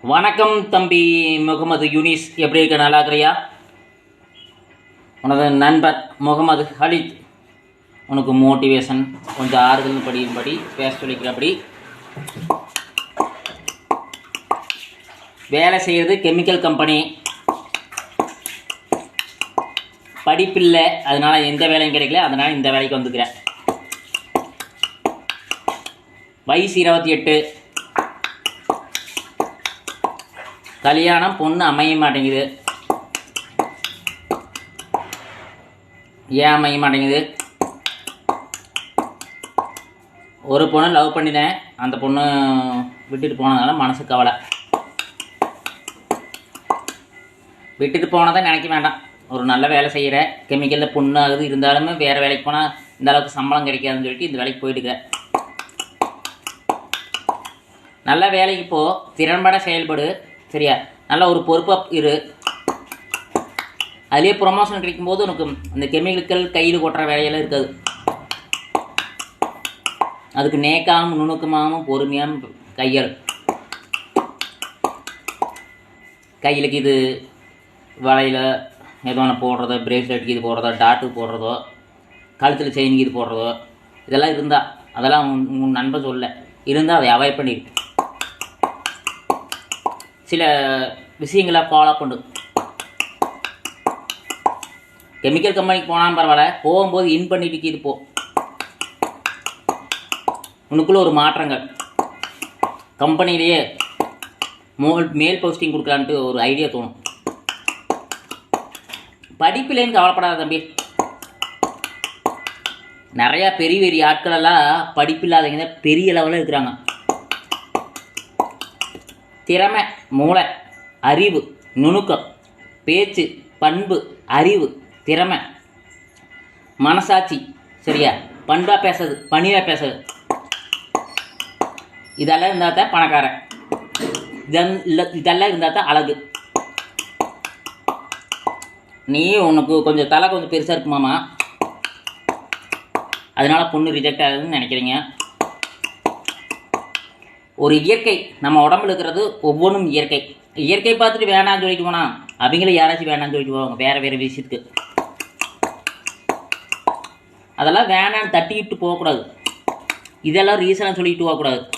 வணக்கம் தம்பி முகமது யூனிஸ். எப்படி இருக்க? நல்லா இருக்கிறியா? உனது நண்பர் முகமது ஹலித். உனக்கு மோட்டிவேஷன் கொஞ்சம் ஆறுதல் படியும்படி பேச சொல்லிக்கிறபடி. வேலை செய்கிறது கெமிக்கல் கம்பெனி படிப்பில்லை அதனால் எந்த வேலையும் கிடைக்கல அதனால் இந்த வேலைக்கு வந்துக்கிறேன். வயசு இருபத்தி எட்டு. கல்யாணம் பொண்ணு அமைய மாட்டேங்குது. ஏன் அமைய மாட்டேங்குது? ஒரு பொண்ணு லவ் பண்ணினேன். அந்த பொண்ணு விட்டுட்டு போனதுனால மனசு கவலை. விட்டுட்டு போனதை நினைக்க வேண்டாம். ஒரு நல்ல வேலை செய்கிற கெமிக்கலில் பொண்ணு ஆகுது இருந்தாலுமே வேறு வேலைக்கு போனால் இந்த அளவுக்கு சம்பளம் கிடைக்காதுன்னு சொல்லிட்டு இந்த வேலைக்கு போயிட்டுக்கிறேன் நல்ல வேலைக்கு போ திறன்பட செயல்படு. சரியா? நல்ல ஒரு பொறுப்பாக இரு. அதுலேயே ப்ரொமோஷன் கிடைக்கும்போது உனக்கு அந்த கெமிக்கல் கையில் கொட்டுற வேலையெல்லாம் இருக்காது. அதுக்கு நேக்காகவும் நுணுக்கமாகவும் பொறுமையாகவும் கையால் கையிலுக்கு இது வலையில் ஏதோ ஒன்று போடுறதோ பிரேஸ்லெட்டுக்கு இது போடுறதோ டாட்டு போடுறதோ கழுத்தில் செயினுக்கு இது போடுறதோ இதெல்லாம் இருந்தால் அதெல்லாம் உன் உன் நண்பன் சொல்ல இருந்தால் அதை அவாய்ட் பண்ணிடு சில விஷயங்களை ஃபாலோ பண்ணு கெமிக்கல் கம்பெனிக்கு போனாலும் பரவாயில்ல. போகும்போது இன் பண்ணிட்டு இது போ. உனக்குள்ள ஒரு மாற்றங்கள். கம்பெனிலேயே மோல் மேல் போஸ்டிங் கொடுக்கலான்ட்டு ஒரு ஐடியா தோணும். படிப்பிலேன்னு கவலைப்படாத தம்பி? நிறையா பெரிய பெரிய ஆட்களெல்லாம் படிப்பில்லாதவங்க தான் பெரிய லெவலில் இருக்கிறாங்க. திறமை மூளை அறிவு நுணுக்கம் பேச்சு பண்பு அறிவு திறமை. மனசாட்சி சரியா? பண்பாக பேசுறது பணியாக பேசுறது. இதெல்லாம் இருந்தால் தான் பணக்காரன். இதன் இல்லை இதெல்லாம் இருந்தால் தான் அழகு. நீ உனக்கு கொஞ்சம் தலை கொஞ்சம் பெருசாக இருக்குமாமா அதனால பொண்ணு ரிஜெக்ட் ஆகுதுன்னு நினைக்கிறீங்க. ஒரு இயற்கை நம்ம உடம்புல இருக்கிறது ஒவ்வொன்றும் இயற்கை. இயற்கை பார்த்துட்டு வேணாம்னு சொல்லிட்டு போனால் அவங்களும் யாராச்சும் வேணாம்னு சொல்லிட்டு போவாங்க வேறு வேறு விஷயத்துக்கு. அதெல்லாம் வேணான்னு தட்டிக்கிட்டு போகக்கூடாது. இதெல்லாம் ரீசனாக சொல்லிட்டு போகக்கூடாது.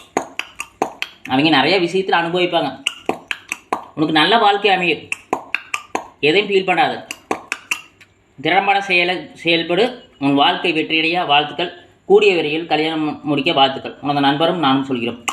அவங்க நிறைய விஷயத்தில் அனுபவிப்பாங்க. உனக்கு நல்ல வாழ்க்கை அமையும். எதையும் ஃபீல் பண்ணாது. திறம்பட செயல செயல்படு. உன் வாழ்க்கை வெற்றியடைய வாழ்த்துக்கள். கூடிய விரைவில் கல்யாணம் முடிக்க வாழ்த்துக்கள். உனது நண்பரும் நானும் சொல்கிறோம்.